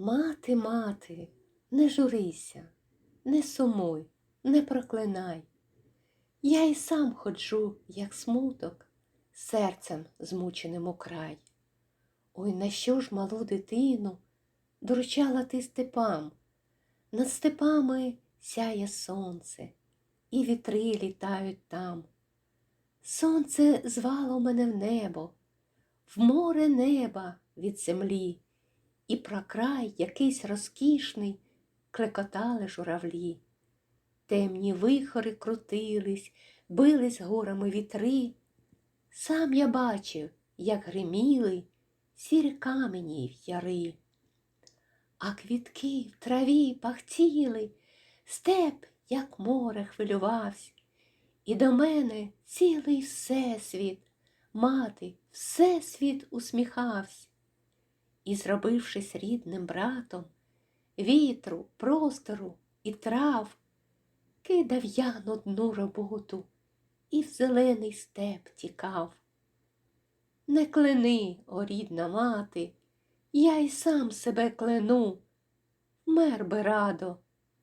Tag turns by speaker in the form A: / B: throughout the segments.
A: Мати, мати, не журися, не сумуй, не проклинай. Я й сам ходжу, як смуток, серцем змученим у край. Ой, на що ж малу дитину доручала ти степам? Над степами сяє сонце, і вітри літають там. Сонце звало мене в небо, в море неба від землі, і про край якийсь розкішний клекотали журавлі. Темні вихори крутились, бились горами вітри. Сам я бачив, як гриміли сірі камені й яри. А квітки в траві пахтіли, степ, як море, хвилювався, і до мене цілий всесвіт, мати, всесвіт усміхався. І, зробившись рідним братом, вітру, простору і трав, кидав я нудну роботу і в зелений степ тікав. Не клени, о рідна мати, я й сам себе клену. Мер би радо,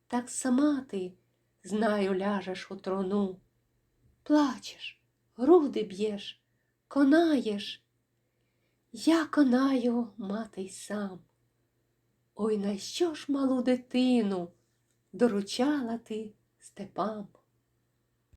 A: так сама ти, знаю, ляжеш у трону. Плачеш, груди б'єш, конаєш. Я конаю, мати й сам. Ой, на що ж малу дитину доручала ти степам?